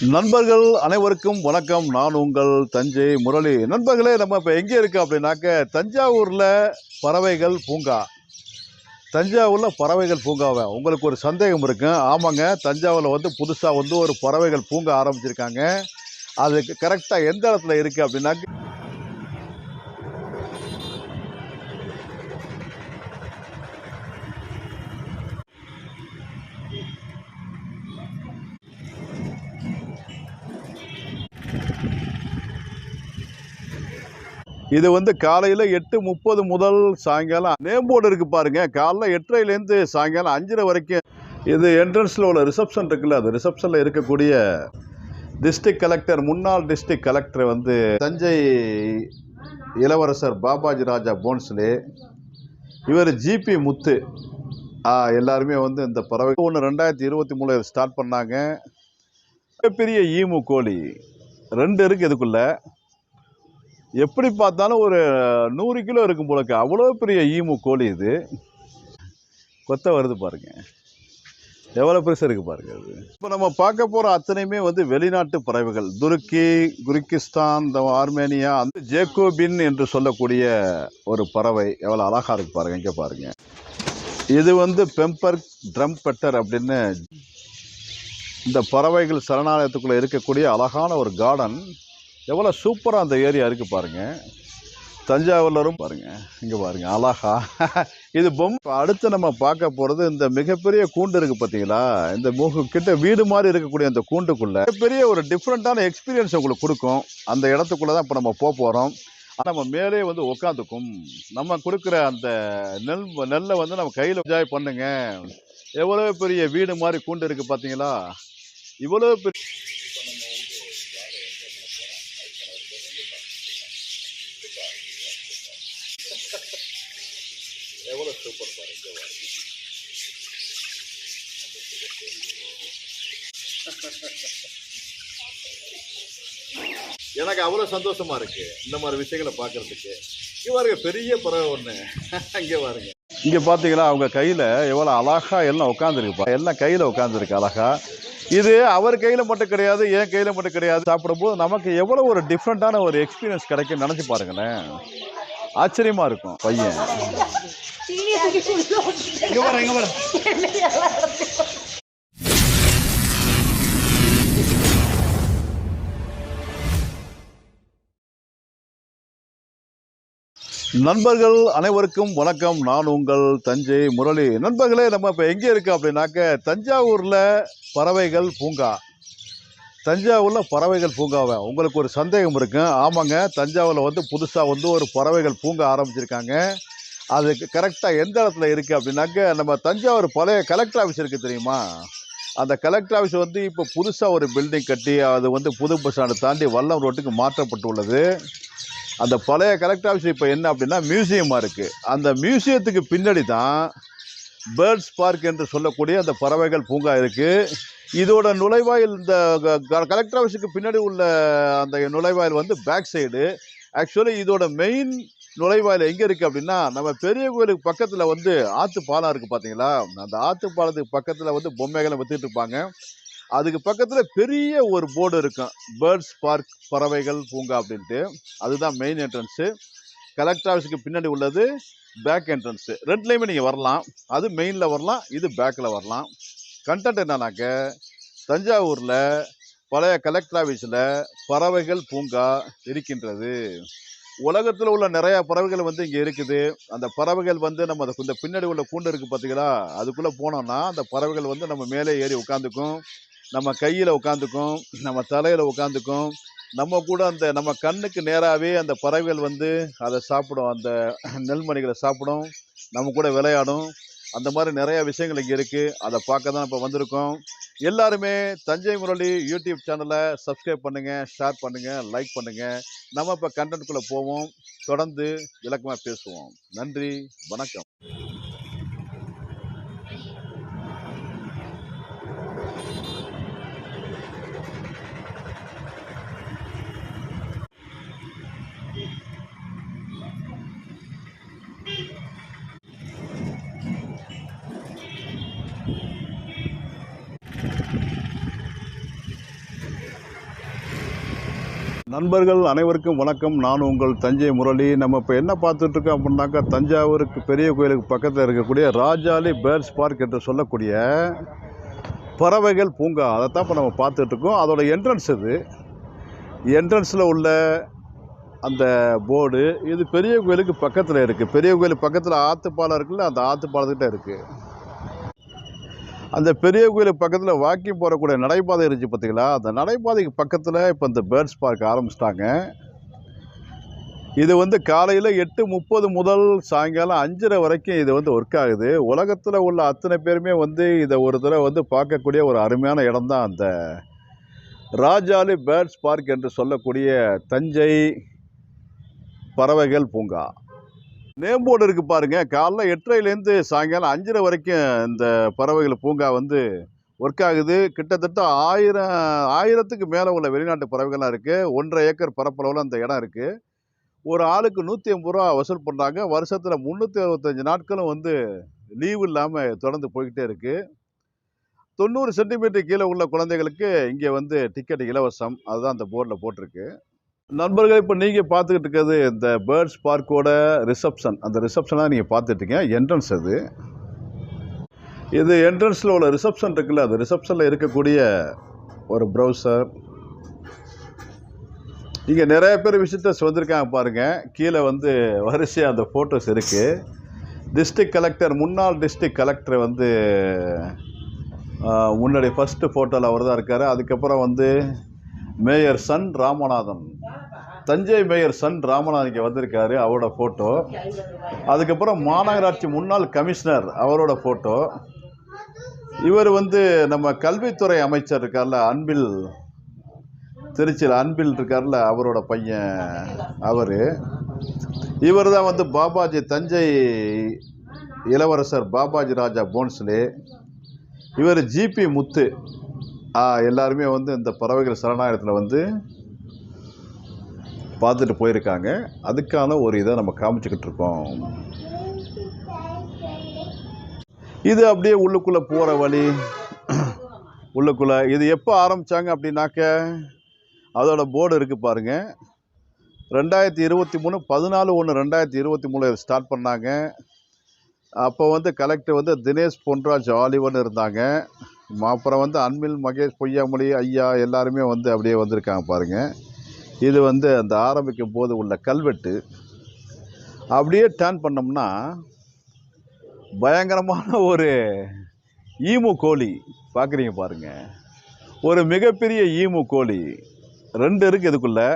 நண்பர்கள் அனைவருக்கும் வணக்கம். நான் உங்கள் தஞ்சை முரளி. நண்பர்களே நம்ம இப்போ எங்கே இருக்கோம் அப்படின்னாக்க தஞ்சாவூரில் பறவைகள் பூங்கா. தஞ்சாவூரில் பறவைகள் பூங்காவை. உங்களுக்கு ஒரு சந்தேகம் இருக்கும் ஆமாங்க தஞ்சாவூரில் வந்து புதுசாக வந்து ஒரு பறவைகள் பூங்கா ஆரம்பிச்சிருக்காங்க. அதுக்கு கரெக்டாக எந்த இடத்துல இருக்குது அப்படின்னாக்க இது வந்து காலையில் எட்டு முப்பது முதல் சாயங்காலம். நேம் போர்டு இருக்குது பாருங்கள் காலைல எட்டரைலேருந்து சாயங்காலம் அஞ்சரை வரைக்கும். இது என்ட்ரன்ஸில் உள்ள ரிசப்ஷன் இருக்குல்ல அது ரிசப்ஷனில் இருக்கக்கூடிய டிஸ்ட்ரிக்ட் கலெக்டர் முன்னாள் டிஸ்ட்ரிக்ட் கலெக்டர் வந்து தஞ்சை இளவரசர் பாபாஜி ராஜா போன்ஸ்லே இவர் ஜிபி முத்து. எல்லாருமே வந்து இந்த பறவை. ஒன்று ரெண்டாயிரத்தி இருபத்தி மூணு ஸ்டார்ட் பண்ணாங்க. பெரிய ஈமு கோழி. ரெண்டு இருக்குது இதுக்குள்ளே. எப்படி பார்த்தாலும் ஒரு நூறு கிலோ இருக்கும் போலக்கு. அவ்வளோ பெரிய ஈமு கோழி இது. கொத்த வருது பாருங்கள் எவ்வளோ பெருசாக இருக்குது பாருங்க அது. இப்போ நம்ம பார்க்க போகிற அத்தனையுமே வந்து வெளிநாட்டு பறவைகள். துருக்கி குருக்கிஸ்தான் இந்த ஆர்மேனியா அந்த ஜேக்கோபின் என்று சொல்லக்கூடிய ஒரு பறவை. எவ்வளோ அழகாக இருக்குது பாருங்க இங்கே பாருங்கள் இது வந்து பெம்பர் ட்ரம் பெட்டர் அப்படின்னு இந்த பறவைகள் சரணாலயத்துக்குள்ளே இருக்கக்கூடிய அழகான ஒரு கார்டன் எவ்வளோ சூப்பராக அந்த ஏரியா இருக்குது பாருங்கள் தஞ்சாவூர்லரும் பாருங்கள் இங்கே பாருங்கள் அழகா. இது பொம்மை. அடுத்து நம்ம பார்க்க போகிறது இந்த மிகப்பெரிய கூண்டு இருக்குது பார்த்தீங்களா இந்த முகு கிட்ட வீடு மாதிரி இருக்கக்கூடிய அந்த கூண்டுக்குள்ளே. பெரிய ஒரு டிஃப்ரெண்ட்டான எக்ஸ்பீரியன்ஸ் உங்களுக்கு கொடுக்கும். அந்த இடத்துக்குள்ளே தான் இப்போ நம்ம போக போகிறோம் ஆனால் நம்ம மேலே வந்து உட்காந்துக்கும் நம்ம கொடுக்குற அந்த நெல் நெல்லை வந்து நம்ம கையில் என்ஜாய் பண்ணுங்க. எவ்வளோ பெரிய வீடு மாதிரி கூண்டு இருக்குது பார்த்தீங்களா இவ்வளோ பெரிய எனக்கு அவ்வளோ சந்தோஷமா இருக்கு இந்த மாதிரி விஷயங்களை பார்க்கறதுக்கு. இங்கே பாருங்க பெரிய பறவை ஒன்று இங்கே பாருங்க. இங்கே பார்த்தீங்களா அவங்க கையில் எவ்வளோ அழகா எல்லாம் உட்காந்துருக்கு எல்லாம் கையில் உட்காந்துருக்கு அழகா. இது அவர் கையில் மட்டும் கிடையாது என் கையில் மட்டும் கிடையாது. சாப்பிடும்போது நமக்கு எவ்வளோ ஒரு டிஃப்ரெண்ட்டான ஒரு எக்ஸ்பீரியன்ஸ் கிடைக்கும் நினச்சி பாருங்களேன். ஆச்சரியமா இருக்கும் பையன். இங்க பாரு. இங்க பாரு. நண்பர்கள் அனைவருக்கும் வணக்கம். நான் உங்கள் தஞ்சை முரளி. நண்பர்களே நம்ம இப்போ எங்கே இருக்கோம் அப்படின்னாக்க தஞ்சாவூரில் பறவைகள் பூங்கா. தஞ்சாவூரில் பறவைகள் பூங்காவை. உங்களுக்கு ஒரு சந்தேகம் இருக்கும் ஆமாங்க தஞ்சாவூரில் வந்து புதுசாக வந்து ஒரு பறவைகள் பூங்கா ஆரம்பிச்சிருக்காங்க. அதுக்கு கரெக்டாக எந்த இடத்துல இருக்குது அப்படின்னாக்க நம்ம தஞ்சாவூர் பழைய கலெக்டர் ஆஃபீஸ் இருக்குது தெரியுமா? அந்த கலெக்டர் ஆஃபீஸ் வந்து இப்போ புதுசாக ஒரு பில்டிங் கட்டி அது வந்து புது பஸ் ஸ்டாண்டை தாண்டி வல்லம் ரோட்டுக்கு மாற்றப்பட்டுள்ளது. அந்த பழைய கலெக்டர் ஆஃபீஸ் இப்போ என்ன அப்படின்னா மியூசியமாக இருக்குது அந்த மியூசியத்துக்கு பின்னாடி தான் பேர்ட்ஸ் பார்க் என்று சொல்லக்கூடிய அந்த பறவைகள் பூங்கா இருக்குது இதோட நுழைவாயில் இந்த க- கலெக்டர் ஆஃபீஸுக்கு பின்னாடி உள்ள அந்த நுழைவாயில் வந்து பேக் சைடு ஆக்சுவலி இதோட மெயின் நுழைவாயில் எங்கே இருக்குது அப்படின்னா நம்ம பெரிய கோயிலுக்கு பக்கத்தில் வந்து ஆற்று பாலம் இருக்குது பார்த்தீங்களா அந்த ஆற்று பாலத்துக்கு பக்கத்தில் வந்து பொம்மைகளை வித்துட்டு இருப்பாங்க. அதுக்கு பக்கத்தில் பெரிய ஒரு போர்டு இருக்கும். பேர்ட்ஸ் பார்க் பறவைகள் பூங்கா அப்படின்ட்டு. அதுதான் மெயின் என்ட்ரன்ஸு கலெக்டர் ஆஃபீஸுக்கு பின்னாடி உள்ளது பேக் என்ட்ரன்ஸு ரெண்டுலேயுமே நீங்கள் வரலாம். அது மெயினில் வரலாம். இது பேக்கில் வரலாம். கண்டென்ட் என்னன்னாக்க தஞ்சாவூரில் பழைய கலெக்டர் ஆஃபீஸில் பறவைகள் பூங்கா இருக்கின்றது. உலகத்தில் உள்ள நிறையா பறவைகள் வந்து இங்கே இருக்குது. அந்த பறவைகள் வந்து நம்ம அந்த இந்த பின்னாடி உள்ள கூண்டு இருக்குது பார்த்தீங்களா அதுக்குள்ளே போனோம்னா அந்த பறவைகள் வந்து நம்ம மேலே ஏறி உட்காந்துக்கும் நம்ம கையில் உட்காந்துக்கும் நம்ம தலையில் உட்காந்துக்கும் நம்ம கூட அந்த நம்ம கண்ணுக்கு நேராகவே அந்த பறவைகள் வந்து அதை சாப்பிடும் அந்த நெல்மணிகளை சாப்பிடும் நம்ம கூட விளையாடும். அந்த மாதிரி நிறையா விஷயங்கள் இங்கே இருக்குது அதை பார்க்க தான் இப்போ வந்திருக்கோம். எல்லாருமே தஞ்சை முரளி யூடியூப் சேனலை சப்ஸ்கிரைப் பண்ணுங்கள் ஷேர் பண்ணுங்கள் லைக் பண்ணுங்கள் நம்ம இப்போ கண்டென்ட்குள்ளே போவோம். தொடர்ந்து விளக்கமாக பேசுவோம். நன்றி வணக்கம். நண்பர்கள் அனைவருக்கும் வணக்கம். நான் உங்கள் தஞ்சை முரளி. நம்ம இப்போ என்ன பார்த்துட்ருக்கோம் அப்படின்னாக்கா தஞ்சாவூருக்கு பெரிய கோயிலுக்கு பக்கத்தில் இருக்கக்கூடிய ராஜாலி பேர்ட்ஸ் பார்க் என்று சொல்லக்கூடிய பறவைகள் பூங்கா. அதை தான் இப்போ நம்ம பார்த்துட்ருக்கோம். அதோட என்ட்ரன்ஸ் இது என்ட்ரன்ஸில் உள்ள அந்த போர்டு இது பெரிய கோயிலுக்கு பக்கத்தில் இருக்குது பெரிய கோயிலுக்கு பக்கத்தில் ஆற்றுப்பாலம் இருக்குல்ல அந்த ஆற்றுப்பாலத்துக்கிட்ட இருக்குது அந்த பெரிய கோயிலுக்கு பக்கத்தில் வாக்கிங் போகக்கூடிய நடைபாதை இருந்துச்சு பார்த்தீங்களா அந்த நடைபாதைக்கு பக்கத்தில் இப்போ இந்த பேர்ட்ஸ் பார்க் ஆரம்பிச்சிட்டாங்க. இது வந்து காலையில் எட்டு முப்பது முதல் சாயங்காலம் அஞ்சரை வரைக்கும் இது வந்து ஒர்க் ஆகுது. உலகத்தில் உள்ள அத்தனை பேருமே வந்து இதை ஒரு தடவை வந்து பார்க்கக்கூடிய ஒரு அருமையான இடம் தான் அந்த ராஜாலி பேர்ட்ஸ் பார்க் என்று சொல்லக்கூடிய தஞ்சை பறவைகள் பூங்கா. நேம் போர்டு இருக்குது பாருங்கள் காலைல எட்டரைலேருந்து சாயங்காலம் அஞ்சரை வரைக்கும் இந்த பறவைகள் பூங்கா வந்து ஒர்க் ஆகுது. கிட்டத்தட்ட ஆயிரம் ஆயிரத்துக்கு மேலே உள்ள வெளிநாட்டு பறவைகள்லாம் இருக்குது ஒன்றரை ஏக்கர் பரப்பளவில் அந்த இடம் இருக்குது ஒரு ஆளுக்கு நூற்றி ஐம்பது ரூபா வசூல் பண்ணுறாங்க வருஷத்தில் முந்நூற்றி அறுபத்தஞ்சு நாட்களும் வந்து லீவு இல்லாமல் தொடர்ந்து போய்கிட்டே இருக்குது தொண்ணூறு சென்டிமீட்டர் கீழே உள்ள குழந்தைகளுக்கு இங்கே வந்து டிக்கெட் இலவசம். அதுதான் அந்த போர்டில் போட்டிருக்கு. நண்பர்கள் இப்போ நீங்கள் பார்த்துக்கிட்டு இருக்கிறது இந்த பேர்ட்ஸ் பார்க்கோட ரிசப்ஷன் அந்த ரிசப்ஷனாக நீங்கள் பார்த்துட்ருக்கீங்க என்ட்ரன்ஸ் அது இது என்ட்ரன்ஸில் உள்ள ரிசப்ஷன் இருக்குல்ல அது ரிசப்ஷனில் இருக்கக்கூடிய ஒரு ப்ரௌசர் இங்கே நிறைய பேர் விசிட்டர்ஸ் வந்திருக்காங்க பாருங்கள் கீழே வந்து வரிசையாக அந்த ஃபோட்டோஸ் இருக்குது டிஸ்ட்ரிக்ட் கலெக்டர் முன்னாள் டிஸ்ட்ரிக் கலெக்டர் வந்து முன்னாடி ஃபஸ்ட்டு ஃபோட்டோவில் அவர் தான் இருக்கார். அதுக்கப்புறம் வந்து mayor Sun Ramanathan. Thanjai mayor Sun Ramanathan இங்கே வந்திருக்காரு அவரோட ஃபோட்டோ அதுக்கப்புறம் மாநகராட்சி முன்னாள் கமிஷனர் அவரோட ஃபோட்டோ இவர் வந்து நம்ம கல்வித்துறை அமைச்சர் இருக்கார்ல அன்பில் திருச்சியில் அன்பில் இருக்கார்ல அவரோட பையன் அவர். இவர் தான் வந்து பாபாஜி தஞ்சை இளவரசர் பாபாஜி ராஜா போன்ஸ்லே. இவர் ஜிபி முத்து. எல்லாருமே வந்து இந்த பறவைகள் சரணாலயத்தில் வந்து பார்த்துட்டு போயிருக்காங்க. அதுக்கான ஒரு இதை நம்ம காமிச்சுக்கிட்டு இருக்கோம். இது அப்படியே உள்ளுக்குள்ளே போகிற வழி. உள்ளுக்குள்ளே இது எப்போ ஆரம்பித்தாங்க அப்படின்னாக்க அதோட போர்டு இருக்குது பாருங்கள் ரெண்டாயிரத்தி இருபத்தி மூணு பதினாலு ஒன்று ரெண்டாயிரத்தி இருபத்தி மூணு ஸ்டார்ட் பண்ணாங்க. அப்போ வந்து கலெக்டர் வந்து தினேஷ் பொன்ராஜ் ஆலிவன் இருந்தாங்க. அப்புறம் வந்து அன்பில் மகேஷ் பொய்யாமொழி ஐயா எல்லாருமே வந்து அப்படியே வந்திருக்காங்க பாருங்கள் இது வந்து அந்த ஆரம்பிக்கும் போது உள்ள கல்வெட்டு. அப்படியே டேர்ன் பண்ணோம்னா பயங்கரமான ஒரு ஈமு கோழி. பார்க்குறீங்க பாருங்கள் ஒரு மிகப்பெரிய ஈமு கோழி. ரெண்டு இருக்குது இதுக்குள்ளே.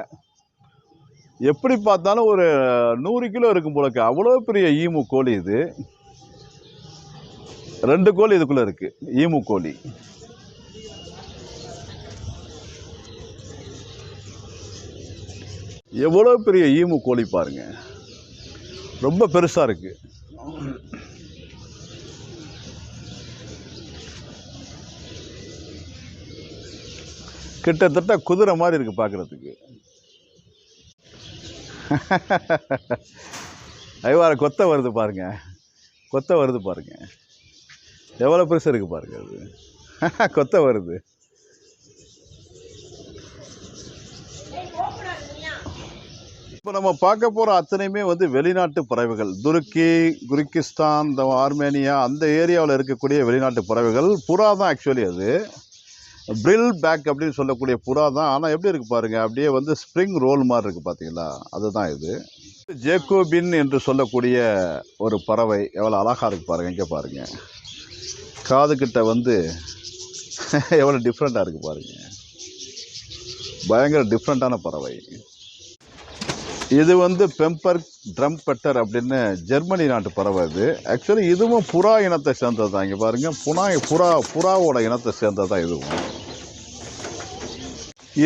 எப்படி பார்த்தாலும் ஒரு நூறு கிலோ இருக்கும் போலக்கு அவ்வளோ பெரிய ஈமு கோழி இது. ரெண்டு கோழி இதுக்குள்ளே இருக்குது ஈமு கோழி. எவ்வளோ பெரிய ஈமு கோழி பாருங்க. ரொம்ப பெருசாக இருக்குது கிட்டத்தட்ட குதிரை மாதிரி இருக்குது பார்க்குறதுக்கு ஐவார கொத்த வருது பாருங்க. கொத்த வருது பாருங்க. எவ்வளோ பெருசு இருக்குது பாருங்க அது. கொத்த வருது. இப்போ நம்ம பார்க்க போகிற அத்தனையுமே வந்து வெளிநாட்டு பறவைகள். துருக்கி குருக்கிஸ்தான் இந்த ஆர்மேனியா அந்த ஏரியாவில் இருக்கக்கூடிய வெளிநாட்டு பறவைகள். புறா தான் ஆக்சுவலி அது. பிரில் பேக் அப்படின்னு சொல்லக்கூடிய புறா தான். ஆனால் எப்படி இருக்குது பாருங்கள் அப்படியே வந்து ஸ்ப்ரிங் ரோல் மாதிரி இருக்குது பார்த்தீங்களா அதுதான் இது. ஜேக்கோபின் என்று சொல்லக்கூடிய ஒரு பறவை. எவ்வளோ அழகாக இருக்குது பாருங்கள் இங்கே பாருங்கள் காதுக்கிட்ட வந்து எவ்வளோ டிஃப்ரெண்ட்டாக இருக்குது பாருங்கள் பயங்கர டிஃப்ரெண்ட்டான பறவை. இது வந்து பெம்பர் ட்ரம் பெட்டர் அப்படின்னு ஜெர்மனி நாட்டு பறவை இது ஆக்சுவலி இதுவும் புறா இனத்தை சேர்ந்தது தான். இங்கே பாருங்கள் புனா புறா புறாவோட இனத்தை சேர்ந்தது தான் இதுவும்.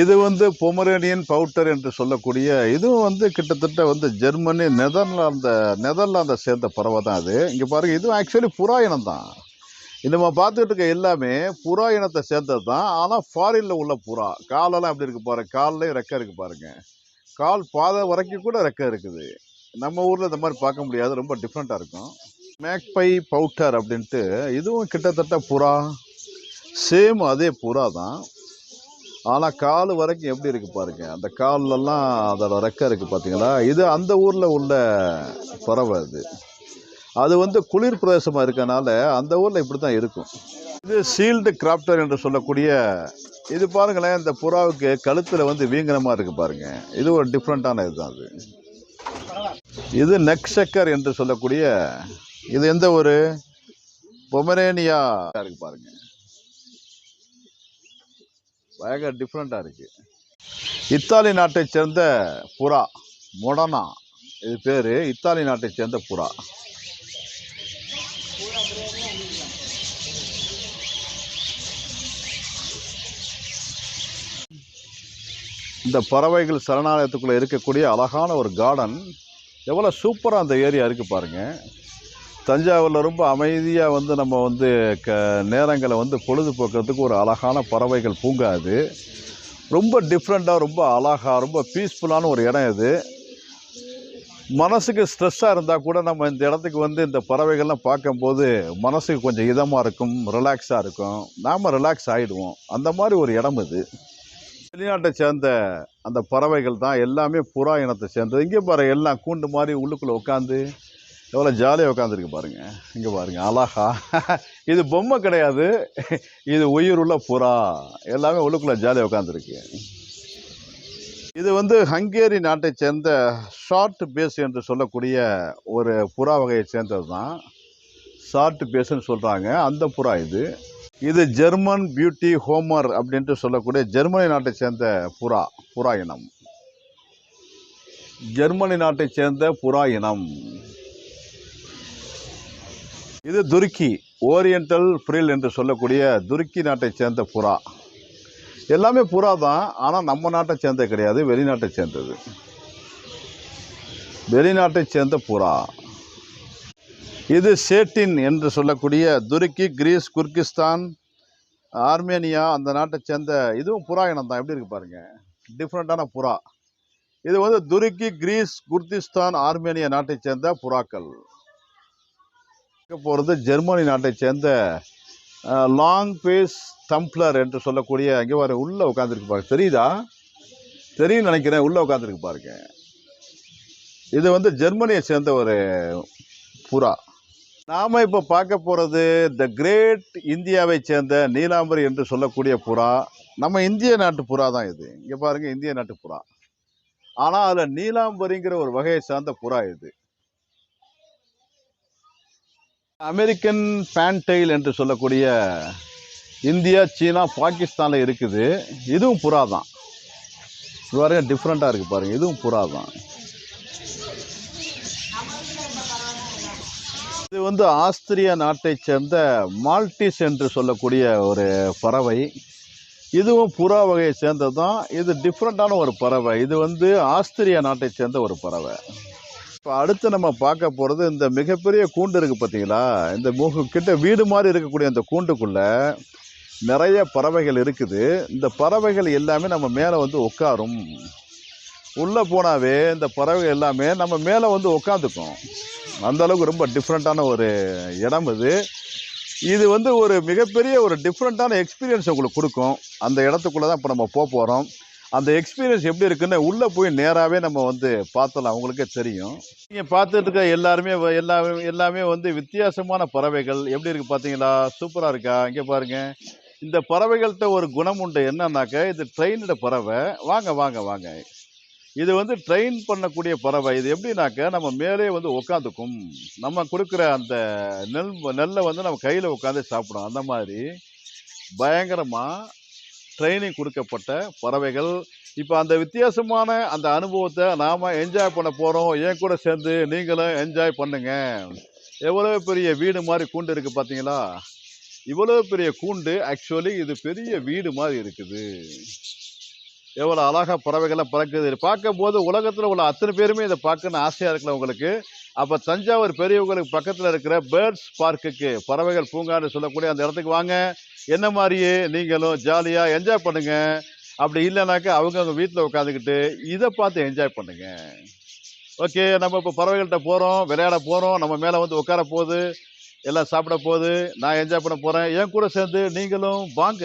இது வந்து பொமரேனியன் பவுட்டர் என்று சொல்லக்கூடிய இதுவும் வந்து கிட்டத்தட்ட வந்து ஜெர்மனி நெதர்லாந்த நெதர்லாந்தை சேர்ந்த பறவை தான் அது. இங்கே பாருங்கள் இதுவும் ஆக்சுவலி புறா இனம் தான். இது நம்ம பார்த்துட்டு இருக்க எல்லாமே புறா இனத்தை சேர்ந்தது தான். ஆனால் ஃபாரினில் உள்ள புறா. காலெல்லாம் எப்படி இருக்கு பாருங்கள் கால்லையும் ரெக்க இருக்குது பாருங்கள் கால் பாதை வரைக்கும் கூட ரெக்கை இருக்குது. நம்ம ஊரில் இந்த மாதிரி பார்க்க முடியாது. ரொம்ப டிஃப்ரெண்ட்டாக இருக்கும். மேக்பை பவுட்டர் அப்படின்ட்டு இதுவும் கிட்டத்தட்ட புறா. சேம் அதே புறா தான். ஆனால் கால் வரைக்கும் எப்படி இருக்கு பாருங்க. அந்த கால்லெல்லாம் அதோட ரெக்கை இருக்குது பார்த்தீங்களா இது அந்த ஊரில் உள்ள பறவை அது. அது வந்து குளிர் பிரதேசமாக இருக்கனால அந்த ஊரில் இப்படி தான் இருக்கும். இது சீல்டு கிராப்டர் என்று சொல்லக்கூடிய இது பாருங்களேன் இந்த புறாவுக்கு கழுத்தில் வந்து வீங்கனமாக இருக்குது பாருங்க. இது ஒரு டிஃப்ரெண்ட்டான இதுதான் அது. இது நெக்ஸக்கர் என்று சொல்லக்கூடிய இது எந்த ஒரு பொமரேனியா இருக்கு பாருங்க. பயங்கர டிஃப்ரெண்ட்டாக இருக்கு. இத்தாலி நாட்டைச் சேர்ந்த புறா மொடனா இது பேர். இத்தாலி நாட்டைச் சேர்ந்த புறா. இந்த பறவைகள் சரணாலயத்துக்குள்ளே இருக்கக்கூடிய அழகான ஒரு கார்டன் எவ்வளோ சூப்பராக அந்த ஏரியா இருக்குது பாருங்கள் தஞ்சாவூரில் ரொம்ப அமைதியாக வந்து நம்ம வந்து க நேரங்களை வந்து பொழுதுபோக்குறதுக்கு ஒரு அழகான பறவைகள் பூங்கா அது. ரொம்ப டிஃப்ரெண்ட்டாக ரொம்ப அழகாக ரொம்ப பீஸ்ஃபுல்லான ஒரு இடம் இது. மனசுக்கு ஸ்ட்ரெஸ்ஸாக இருந்தால் கூட நம்ம இந்த இடத்துக்கு வந்து இந்த பறவைகள்லாம் பார்க்கும்போது மனசுக்கு கொஞ்சம் இதமாக இருக்கும் ரிலாக்ஸாக இருக்கும். நாம் ரிலாக்ஸ் ஆகிடுவோம் அந்த மாதிரி ஒரு இடம் இது. வெளிநாட்டை சேர்ந்த அந்த பறவைகள் தான் எல்லாமே புறா இனத்தை சேர்ந்தது. இங்கே பாரு எல்லாம் கூண்டு மாதிரி உள்ளுக்குள்ளே உட்காந்து எவ்வளோ ஜாலியாக உட்காந்துருக்கு பாருங்கள் இங்கே பாருங்கள் அழகா. இது பொம்மை கிடையாது. இது உயிர் உள்ள புறா. எல்லாமே உள்ளுக்குள்ளே ஜாலியாக உட்காந்துருக்கு இது வந்து ஹங்கேரி நாட்டை சேர்ந்த ஷார்ட் பேஸ் என்று சொல்லக்கூடிய ஒரு புறா வகையை சேர்ந்தது தான் ஷார்ட் பேஸ்ன்னு சொல்கிறாங்க அந்த புறா இது. இது ஜெர்மன் பியூட்டி ஹோமர் அப்படின்ட்டு சொல்லக்கூடிய ஜெர்மனி நாட்டை சேர்ந்த புறா புறா இனம். ஜெர்மனி நாட்டை சேர்ந்த புறா இனம். இது துருக்கி ஓரியண்டல் ஃப்ரில் என்று சொல்லக்கூடிய துருக்கி நாட்டை சேர்ந்த புறா. எல்லாமே புறா தான் ஆனால் நம்ம நாட்டை சேர்ந்தது கிடையாது வெளிநாட்டை சேர்ந்தது. வெளிநாட்டை சேர்ந்த புறா. இது சேட்டின் என்று சொல்லக்கூடிய துருக்கி கிரீஸ் குர்கிஸ்தான் ஆர்மேனியா அந்த நாட்டை சேர்ந்த இதுவும் புறா இனம் தான். எப்படி இருக்கு பாருங்க. டிஃப்ரெண்ட்டான புறா. இது வந்து துருக்கி கிரீஸ் குர்திஸ்தான் ஆர்மேனியா நாட்டை சேர்ந்த புறாக்கள். போகிறது ஜெர்மனி நாட்டை சேர்ந்த லாங் பேஸ் டம்ப்ளர் என்று சொல்லக்கூடிய அங்கே வர உள்ளே உட்காந்துருக்கு பாருங்க. தெரியுதா? தெரியும் நினைக்கிறேன். உள்ளே உட்காந்துருக்கு பாருங்க. இது வந்து ஜெர்மனியை சேர்ந்த ஒரு புறா. நாம் இப்போ பார்க்க போகிறது த கிரேட் இந்தியாவை சேர்ந்த நீலாம்பரி என்று சொல்லக்கூடிய புறா. நம்ம இந்திய நாட்டு புறா தான் இது. இங்கே பாருங்கள் இந்திய நாட்டு புறா. ஆனால் அதில் நீலாம்பரிங்கிற ஒரு வகையை சார்ந்த புறா இது. அமெரிக்கன் பேண்டைல் என்று சொல்லக்கூடிய இந்தியா சீனா பாகிஸ்தானில் இருக்குது. இதுவும் புறா தான். இது டிஃப்ரெண்ட்டாக இருக்குது பாருங்கள் இதுவும் புறா தான். இது வந்து ஆஸ்திரிய நாட்டைச் சேர்ந்த மால்டிஸ் என்று சொல்லக்கூடிய ஒரு பறவை. இதுவும் புறா வகையை சேர்ந்தது தான் இது டிஃப்ரெண்ட்டான ஒரு பறவை. இது வந்து ஆஸ்திரிய நாட்டைச் சேர்ந்த ஒரு பறவை. இப்போ அடுத்து நம்ம பார்க்க போகிறது இந்த மிகப்பெரிய கூண்டு இருக்குது பார்த்தீங்களா? இந்த முக கிட்ட வீடு மாதிரி இருக்கக்கூடிய அந்த கூண்டுக்குள்ளே நிறைய பறவைகள் இருக்குது. இந்த பறவைகள் எல்லாமே நம்ம மேலே வந்து உட்காரும். உள்ளே போனாவே இந்த பறவைகள் எல்லாமே நம்ம மேலே வந்து உட்காந்துக்கும் அந்த அளவுக்கு ரொம்ப டிஃப்ரெண்ட்டான ஒரு இடம் இது இது வந்து ஒரு மிகப்பெரிய ஒரு டிஃப்ரெண்ட்டான எக்ஸ்பீரியன்ஸ் உங்களுக்கு கொடுக்கும். அந்த இடத்துக்குள்ளே தான் இப்போ நம்ம போக போகிறோம் அந்த எக்ஸ்பீரியன்ஸ் எப்படி இருக்குன்னு உள்ளே போய் நேராகவே நம்ம வந்து பார்த்தலாம் உங்களுக்கே தெரியும். நீங்கள் பார்த்துட்டு இருக்க எல்லாருமே வ- எல்லாமே எல்லாமே வந்து வித்தியாசமான பறவைகள். எப்படி இருக்குது பார்த்தீங்களா? சூப்பராக இருக்கா? இங்கே பாருங்கள் இந்த பறவைகள்கிட்ட ஒரு குணம் உண்டு என்னன்னாக்க இது ட்ரெயினோட பறவை. வாங்க வாங்க வாங்க. இது வந்து ட்ரெயின் பண்ணக்கூடிய பறவை. இது எப்படின்னாக்க நம்ம மேலே வந்து உட்காந்துக்கும் நம்ம கொடுக்குற அந்த நெல் நெல்லை வந்து நம்ம கையில் உட்காந்து சாப்பிடும் அந்த மாதிரி பயங்கரமாக ட்ரைனிங் கொடுக்கப்பட்ட பறவைகள். இப்போ அந்த வித்தியாசமான அந்த அனுபவத்தை நாம் என்ஜாய் பண்ண போகிறோம் என் கூட சேர்ந்து நீங்களும் என்ஜாய் பண்ணுங்கள் எவ்வளோ பெரிய வீடு மாதிரி கூண்டு இருக்குது பார்த்தீங்களா இவ்வளோ பெரிய கூண்டு ஆக்சுவலி இது பெரிய வீடு மாதிரி இருக்குது. எவ்வளோ அழகாக பறவைகள்லாம் பறக்குது. பார்க்கும்போது உலகத்தில் உள்ள அத்தனை பேருமே இதை பார்க்கணும்னு ஆசையாக இருக்கலாம் உங்களுக்கு? அப்போ தஞ்சாவூர் பெரியவங்களுக்கு பக்கத்தில் இருக்கிற பேர்ட்ஸ் பார்க்குக்கு பறவைகள் பூங்கான்னு சொல்லக்கூடிய அந்த இடத்துக்கு வாங்க. என்ன மாதிரியே நீங்களும் ஜாலியாக என்ஜாய் பண்ணுங்கள் அப்படி இல்லைனாக்கா அவங்கவுங்க வீட்டில் உட்காந்துக்கிட்டு இதை பார்த்து என்ஜாய் பண்ணுங்கள் ஓகே நம்ம இப்போ பறவைகள்கிட்ட போகிறோம் விளையாட போகிறோம் நம்ம மேலே வந்து உட்கார போகுது எல்லாம் சாப்பிட போகுது நான் என்ஜாய் பண்ண போகிறேன் என் கூட சேர்ந்து நீங்களும் வாங்க.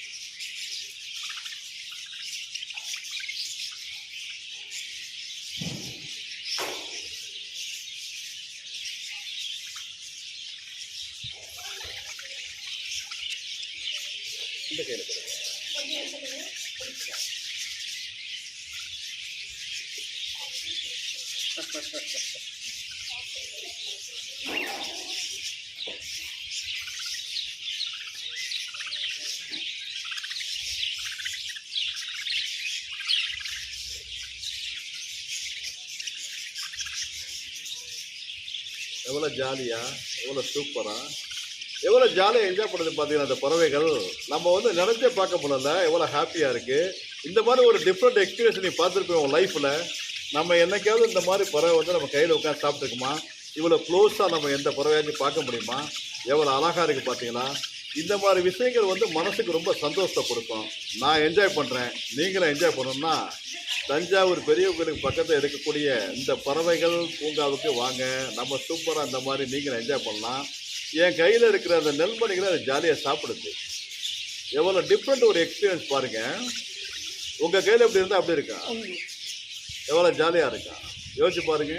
இந்த கையில் கொடுங்க. எவ்வளோ ஜாலியா எவ்வளோ சூப்பரா. எவ்வளோ ஜாலியாக என்ஜாய் பண்ணுது பார்த்தீங்கன்னா அந்த பறவைகள்? நம்ம வந்து நினச்சே பார்க்க முடியல எவ்வளோ ஹாப்பியாக இருக்குது இந்த மாதிரி ஒரு டிஃப்ரெண்ட் எக்ஸ்பீரியன்ஸ் நீ பார்த்துருப்போம் உன் லைஃப்பில் நம்ம என்னைக்காவது இந்த மாதிரி பறவை வந்து நம்ம கையில் உட்காந்து சாப்பிட்டுருக்குமா? இவ்வளோ க்ளோஸாக நம்ம எந்த பறவையாச்சும் பார்க்க முடியுமா? எவ்வளோ அழகாக இருக்குது பார்த்தீங்களா இந்த மாதிரி விஷயங்கள் வந்து மனசுக்கு ரொம்ப சந்தோஷத்தை கொடுக்கும். நான் என்ஜாய் பண்ணுறேன் நீங்களும் என்ஜாய் பண்ணணும்னா தஞ்சாவூர் பெரிய கோயிலுக்கு பக்கத்தில் இருக்கக்கூடிய இந்த பறவைகள் பூங்காவுக்கு வாங்க. நம்ம சூப்பராக இந்த மாதிரி நீங்களும் என்ஜாய் பண்ணலாம். என் கையில் இருக்கிற அந்த நெல்மணிகளை அதை ஜாலியாக சாப்பிடுது. எவ்வளோ டிஃப்ரெண்ட் ஒரு எக்ஸ்பீரியன்ஸ் பாருங்கள் உங்கள் கையில் எப்படி இருந்தால் அப்படி இருக்கா? எவ்வளோ ஜாலியாக இருக்கா? யோசிச்சு பாருங்க.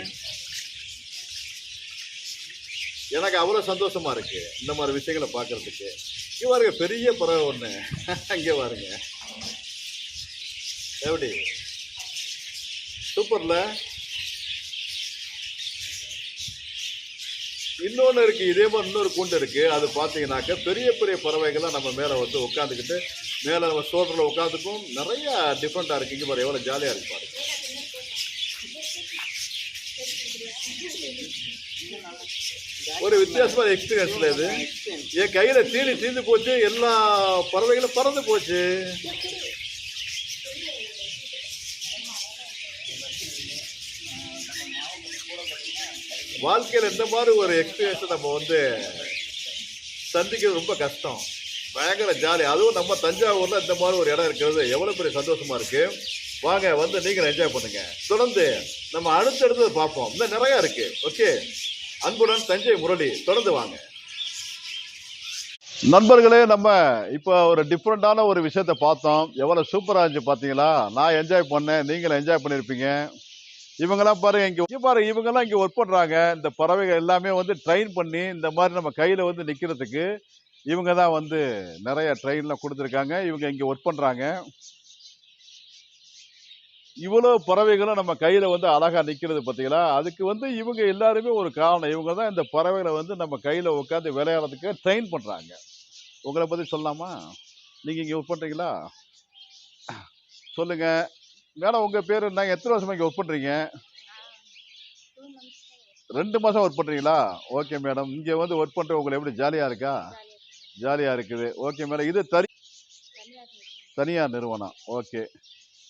எனக்கு அவ்வளோ சந்தோஷமாக இருக்குது இந்த மாதிரி விஷயங்களை பார்க்கறதுக்கு. இங்கே பாருங்க பெரிய பறவை ஒன்று அங்கே பாருங்க. எப்படி? சூப்பரில். இன்னொன்று இருக்குது இதே மாதிரி இன்னொரு கூண்டு இருக்குது அது பார்த்தீங்கன்னாக்க பெரிய பெரிய பறவைகள்லாம் நம்ம மேலே வந்து உட்காந்துக்கிட்டு மேலே நம்ம சோற்றில் உட்காந்துக்கும் நிறைய டிஃப்ரெண்ட்டாக இருக்குது இங்கே பாரு எவ்வளோ ஜாலியாக இருக்கு பாருங்க ஒரு வித்தியாசமான எக்ஸ்பீரியன்ஸ்ல இது. என் கையில தீனி தீர்ந்து போச்சு. எல்லா பறவைகளும் பறந்து போச்சு. வாழ்க்கையில் இந்த மாதிரி ஒரு எக்ஸ்பீரியன்ஸை நம்ம வந்து சந்திக்கிறது ரொம்ப கஷ்டம். பயங்கர ஜாலி அதுவும் நம்ம தஞ்சாவூரில் இந்த மாதிரி ஒரு இடம் இருக்கிறது எவ்வளோ பெரிய சந்தோஷமாக இருக்குது வாங்க வந்து நீங்களும் என்ஜாய் பண்ணுங்கள் தொடர்ந்து நம்ம அடுத்தடுத்து பார்ப்போம். இன்னும் நிறையா இருக்குது ஓகே அன்புடன் தஞ்சை முரளி தொடர்ந்து வாங்க. நண்பர்களே நம்ம இப்போ ஒரு டிஃப்ரெண்ட்டான ஒரு விஷயத்தை பார்த்தோம். எவ்வளோ சூப்பராக இருந்துச்சு பார்த்தீங்களா? நான் என்ஜாய் பண்ணேன். நீங்களும் என்ஜாய் பண்ணியிருப்பீங்க. இவங்கெல்லாம் பாருங்க இங்கே இங்கே பாருங்க இவங்கெல்லாம் இங்கே ஒர்க் பண்ணுறாங்க இந்த பறவைகள் எல்லாமே வந்து ட்ரெயின் பண்ணி இந்த மாதிரி நம்ம கையில் வந்து நிற்கிறதுக்கு இவங்க தான் வந்து நிறைய ட்ரெயின்லாம் கொடுத்துருக்காங்க. இவங்க இங்கே ஒர்க் பண்ணுறாங்க இவ்வளோ பறவைகளும் நம்ம கையில் வந்து அழகாக நிற்கிறது பார்த்தீங்களா அதுக்கு வந்து இவங்க எல்லாருமே ஒரு காரணம். இவங்க தான் இந்த பறவைகளை வந்து நம்ம கையில் உட்காந்து விளையாடுறதுக்கு ட்ரெயின் பண்ணுறாங்க உங்களை பற்றி சொல்லலாமா? நீங்கள் இங்கே ஒர்க் பண்ணுறீங்களா சொல்லுங்கள் மேடம் உங்கள் பேர் என்ன? எத்தனை வருஷமா இங்கே ஒர்க் பண்ணுறீங்க ரெண்டு மாதம் ஒர்க் பண்ணுறீங்களா ஓகே மேடம் இங்கே வந்து ஒர்க் பண்ணுற உங்களுக்கு எப்படி ஜாலியாக இருக்கா? ஜாலியாக இருக்குது. ஓகே மேடம் இது தனி தனியார் நிறுவனம். ஓகே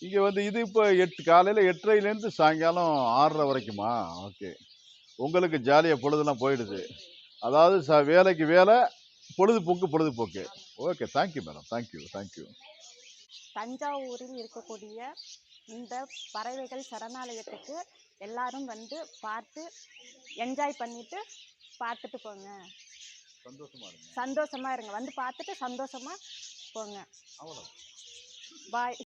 இங்கே வந்து இது இப்போ எட்டு காலையில் எட்டரைலேருந்து சாயங்காலம் ஆறரை வரைக்குமா? ஓகே உங்களுக்கு ஜாலியாக பொழுதுலாம் போயிடுது. அதாவது ச வேலைக்கு வேலை பொழுதுபோக்கு பொழுதுபோக்கு. Okay thank you madam thank you thank you தஞ்சாவூரில் இருக்கக்கூடிய இந்த பறவைகள் சரணாலயத்துக்கு எல்லாரும் வந்து பார்த்து என்ஜாய் பண்ணிட்டு பார்த்துட்டு போங்க. சந்தோஷமா இருங்க. சந்தோஷமா இருங்க. வந்து பார்த்துட்டு சந்தோஷமா போங்க. அவ்வளோ பாய்